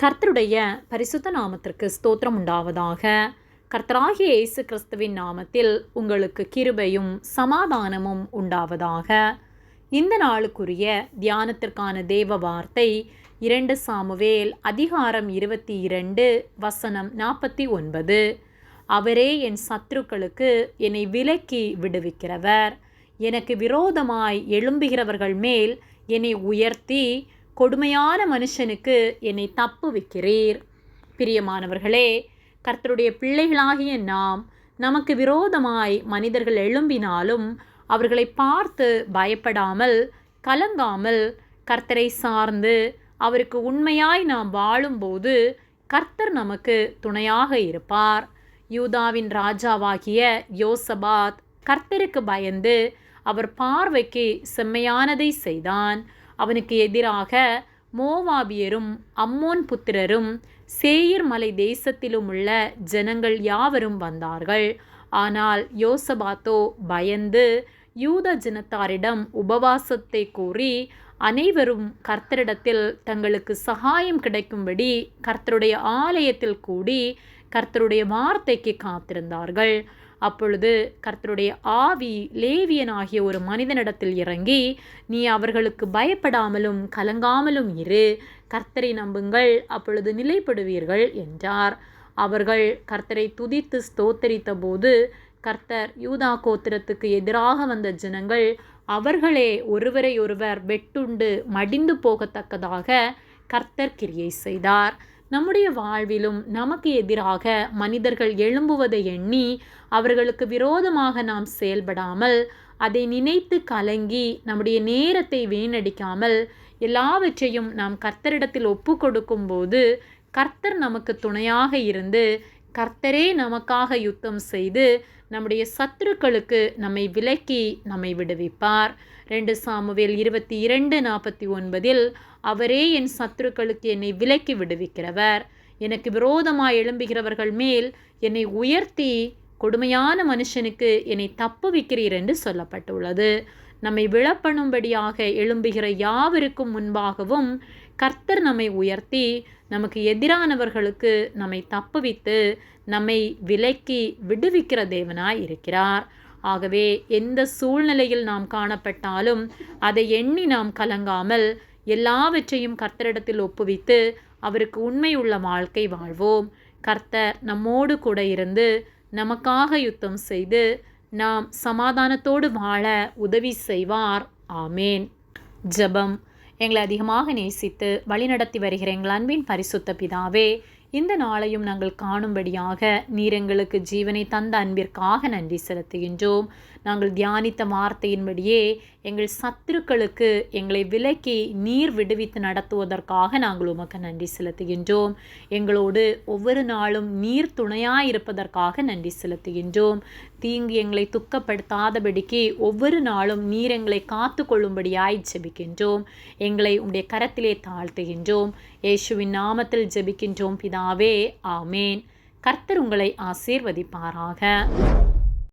கர்த்தருடைய பரிசுத்த நாமத்திற்கு ஸ்தோத்திரம் உண்டாவதாக. கர்த்தராகிய இயேசு கிறிஸ்துவின் நாமத்தில் உங்களுக்கு கிருபையும் சமாதானமும் உண்டாவதாக. இந்த நாளுக்குரிய தியானத்திற்கான தேவ வார்த்தை இரண்டு சாமுவேல் அதிகாரம் இருபத்தி இரண்டு வசனம் நாற்பத்தி ஒன்பது. அவரே என் சத்துருக்களுக்கு என்னை விலக்கி விடுவிக்கிறவர். எனக்கு விரோதமாய் எழும்புகிறவர்கள் மேல் என்னை உயர்த்தி கொடுமையான மனுஷனுக்கு என்னை தப்பு வைக்கிறீர். பிரியமானவர்களே கர்த்தருடைய பிள்ளைகளாகிய நாம் நமக்கு விரோதமாய் மனிதர்கள் எழும்பினாலும் அவர்களை பார்த்து பயப்படாமல் கலங்காமல் கர்த்தரை சார்ந்து அவருக்கு உண்மையாய் நாம் வாழும்போது கர்த்தர் நமக்கு துணையாக இருப்பார். யூதாவின் ராஜாவாகிய யோசபாத் கர்த்தருக்கு பயந்து அவர் பார்வைக்கு செம்மையானதை செய்தான். அவனுக்கு எதிராக மோவாபியரும் அம்மோன் புத்திரரும் சேயர் மலை தேசத்திலும் உள்ள ஜனங்கள் யாவரும் வந்தார்கள். ஆனால் யோசபாத்தோ பயந்து யூத ஜனத்தாரிடம் உபவாசத்தை கூறி அனைவரும் கர்த்தரிடத்தில் தங்களுக்கு சகாயம் கிடைக்கும்படி கர்த்தருடைய ஆலயத்தில் கூடி கர்த்தருடைய வார்த்தைக்கு காத்திருந்தார்கள். அப்பொழுது கர்த்தருடைய ஆவி லேவியனாகிய ஒரு மனிதனிடத்தில் இறங்கி நீ அவர்களுக்கு பயப்படாமலும் கலங்காமலும் இரு கர்த்தரை நம்புங்கள் அப்பொழுது நிலைப்படுவீர்கள் என்றார். அவர்கள் கர்த்தரை துதித்து ஸ்தோத்தரித்த போது கர்த்தர் யூதா கோத்திரத்துக்கு எதிராக வந்த ஜனங்கள் அவர்களே ஒருவரை ஒருவர் வெட்டுண்டு மடிந்து போகத்தக்கதாக கர்த்தர் கிரியை செய்தார். நம்முடைய வாழ்விலும் நமக்கு எதிராக மனிதர்கள் எழும்புவதை எண்ணி அவர்களுக்கு விரோதமாக நாம் செயல்படாமல் அதை நினைத்து கலங்கி நம்முடைய நேரத்தை வீணடிக்காமல் எல்லாவற்றையும் நாம் கர்த்தரிடத்தில் ஒப்பு கொடுக்கும்போது கர்த்தர் நமக்கு துணையாக இருந்து கர்த்தரே நமக்காக யுத்தம் செய்து நம்முடைய சத்துருக்களுக்கு நம்மை விலக்கி நம்மை விடுவிப்பார். ரெண்டு சாமுவேல் இருபத்தி இரண்டு நாற்பத்தி ஒன்பதில் அவரே என் சத்துருக்களுக்கு என்னை விலக்கி விடுவிக்கிறவர். எனக்கு விரோதமாக எழும்புகிறவர்கள் மேல் என்னை உயர்த்தி கொடுமையான மனுஷனுக்கு என்னை தப்புவிக்கிறீர் என்று சொல்லப்பட்டுள்ளது. நம்மை விழப்பண்ணும்படியாக எழும்புகிற யாவருக்கும் முன்பாகவும் கர்த்தர் நம்மை உயர்த்தி நமக்கு எதிரானவர்களுக்கு நம்மை தப்புவித்து நம்மை விலக்கி விடுவிக்கிற தேவனாய் இருக்கிறார். ஆகவே எந்த சூழ்நிலையில் நாம் காணப்பட்டாலும் அதை எண்ணி நாம் கலங்காமல் எல்லாவற்றையும் கர்த்தரிடத்தில் ஒப்புவித்து அவருக்கு உண்மையுள்ள வாழ்க்கை வாழ்வோம். கர்த்தர் நம்மோடு கூட இருந்து நமக்காக யுத்தம் செய்து நாம் சமாதானத்தோடு வாழ உதவி செய்வார். ஆமேன். ஜபம். எங்களை அதிகமாக நேசித்து வழிநடத்தி வருகிற எங்கள் அன்பின் பரிசுத்த பிதாவே இந்த நாளையும் நாங்கள் காணும்படியாக நீர் எங்களுக்கு ஜீவனை தந்த அன்பிற்காக நன்றி செலுத்துகின்றோம். நாங்கள் தியானித்த வார்த்தையின்படியே எங்கள் சத்துருக்களுக்கு எங்களை விலக்கி நீர் விடுவித்து நடத்துவதற்காக நாங்கள் உமக்கு நன்றி செலுத்துகின்றோம். எங்களோடு ஒவ்வொரு நாளும் நீர் துணையாயிருப்பதற்காக நன்றி செலுத்துகின்றோம். தீங்கு எங்களை துக்கப்படுத்தாதபடிக்கு ஒவ்வொரு நாளும் நீர் எங்களை காத்து கொள்ளும்படியாய் ஜெபிக்கின்றோம். எங்களை உடைய கரத்திலே தாழ்த்துகின்றோம். இயேசுவின் நாமத்தில் ஜெபிக்கின்றோம் பிதாவே ஆமேன். கர்த்தர் உங்களை ஆசீர்வதிப்பாராக.